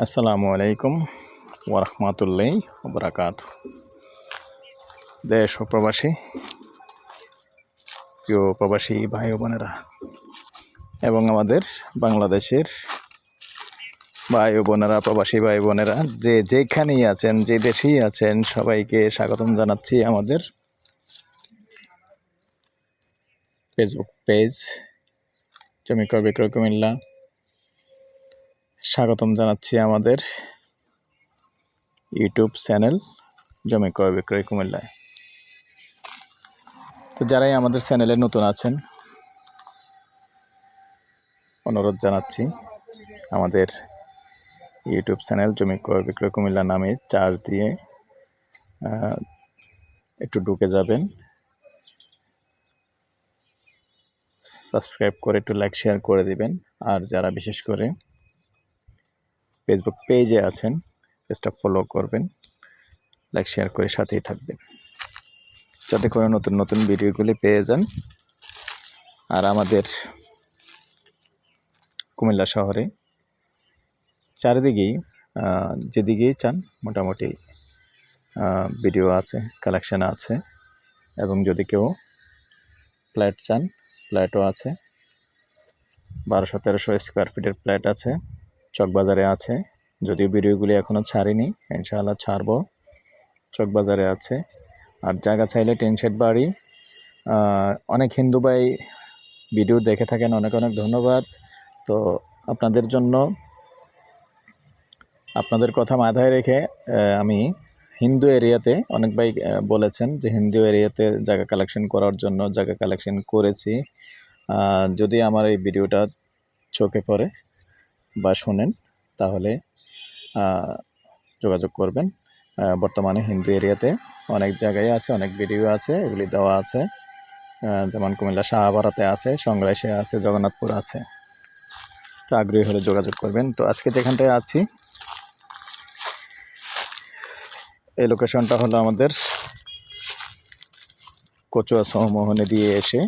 আসসালামু আলাইকুম ওরহমতুল্লাহ বরাকাত দেশ ও প্রবাসী, প্রিয় প্রবাসী ভাই বোনেরা, এবং আমাদের বাংলাদেশের ভাই বোনেরা, প্রবাসী ভাই বোনেরা, যে যেখানেই আছেন, যে দেশেই আছেন, সবাইকে স্বাগতম জানাচ্ছি আমাদের ফেসবুক পেজ জমি ক্রয় বিক্রয় কুমিল্লা স্বাগতম জানাচ্ছি আমাদের ইউটিউব চ্যানেল জমি ক্রয় বিক্রয় কুমিল্লায়। তো যারাই আমাদের চ্যানেলে নতুন আছেন, অনুরোধ জানাচ্ছি আমাদের ইউটিউব চ্যানেল জমি ক্রয় বিক্রয় কুমিল্লা নামে চার্জ দিয়ে একটু ঢুকে যাবেন। সাবস্ক্রাইব করে একটু লাইক শেয়ার করে দিবেন। আর যারা বিশেষ করে ফেসবুক পেজে আছেন, পেজটা ফলো করবেন লাইক শেয়ার করে সাথেই থাকবেন। যাতে করে নতুন নতুন ভিডিওগুলি পেয়ে যান। আর আমাদের কুমিল্লা শহরে চারিদিকেই যেদিকেই চান, মোটামুটি ভিডিও আছে কালেকশান আছে। এবং যদি কেউ ফ্ল্যাট চান ফ্ল্যাটও আছে। বারোশো, তেরোশো স্কোয়ার ফিটের ফ্ল্যাট আছে। চকবাজারে আছে। যদিও ভিডিওগুলি এখনও ছাড়িনি, ইনশাআল্লাহ ছাড়বো। চকবাজারে আছে। আর জায়গা চাইলে টিন শেড বাড়ি অনেক হিন্দু ভাই ভিডিও দেখে থাকেন, অনেক অনেক ধন্যবাদ। তো আপনাদের জন্য, আপনাদের কথা মাথায় রেখে আমি হিন্দু এরিয়াতে, অনেক ভাই বলেছেন যে হিন্দু এরিয়াতে জায়গা কালেকশন করার জন্য জায়গা কালেকশন করেছি। যদি আমার এই ভিডিওটা চোখে পড়ে বা শোনেন, তাহলে যোগাযোগ করবেন। বর্তমানে হিন্দু এরিয়াতে অনেক জায়গায় আছে, অনেক ভিডিও আছে, এগুলি দেওয়া আছে। যেমন কুমিল্লা শাহবারাতে আছে, সংগ্রাসে আছে, জগন্নাথপুর আছে। তো আগ্রহী হলে যোগাযোগ করবেন। তো আজকে যেখানটায় আছি, এই লোকেশনটা হলো আমাদের কচুয়া সমোহনে দিয়ে এসে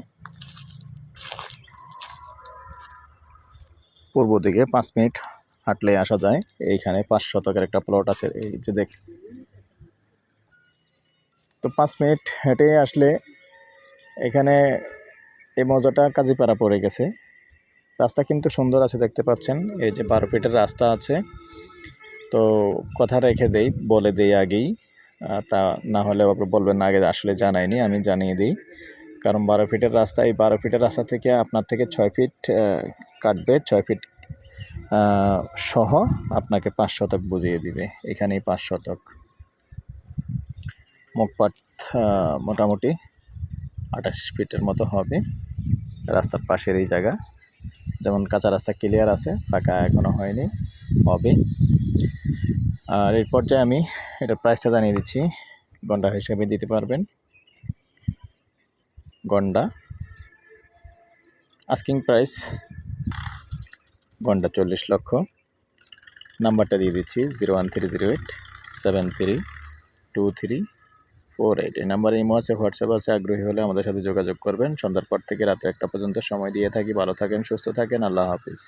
পূর্ব দিকে পাঁচ মিনিট হাঁটলে আসা যায়। এইখানে পাঁচ শতকের একটা প্লট আছে, এই যে দেখ। তো পাঁচ মিনিট হেঁটে আসলে এখানে এই মজাটা কাজীপাড়া পড়ে গেছে। রাস্তা কিন্তু সুন্দর আছে, দেখতে পাচ্ছেন। এই যে বারো ফিটের রাস্তা আছে। তো কথা রেখে দেই, বলে দেই আগেই। তা না হলে আবার বলবেন আগে আসলে জানাইনি, আমি জানিয়ে দিই। কারণ বারো ফিটের রাস্তা, এই বারো ফিটের রাস্তা থেকে আপনার থেকে ছয় ফিট কাটবে, ছয় ফিট সহ আপনাকে পাঁচ শতক বুঝিয়ে দিবে। এখানেই পাঁচ শতক। মুখপাট মোটামুটি আঠাশ ফিটের মতো হবে রাস্তার পাশের এই জায়গা। যেমন কাঁচা রাস্তা ক্লিয়ার আছে ফাঁকা এখনও হয়নি, হবে। আর এই পর্যায়ে আমি এটার প্রাইসটা জানিয়ে দিচ্ছি গন্ডা হিসেবে দিতে পারবেন। গন্ডা। আস্কিং প্রাইস গন্ডা চল্লিশ লক্ষ। নাম্বারটা দিয়ে দিচ্ছি zero one three zero eight seven three two three four eight এই নাম্বারে ইমো আছে হোয়াটসঅ্যাপ আছে, আগ্রহী হলে আমাদের সাথে যোগাযোগ করবেন। সন্ধ্যার পর থেকে রাতে একটা পর্যন্ত সময় দিয়ে থাকি। ভালো থাকেন, সুস্থ থাকেন, আল্লাহ হাফিজ।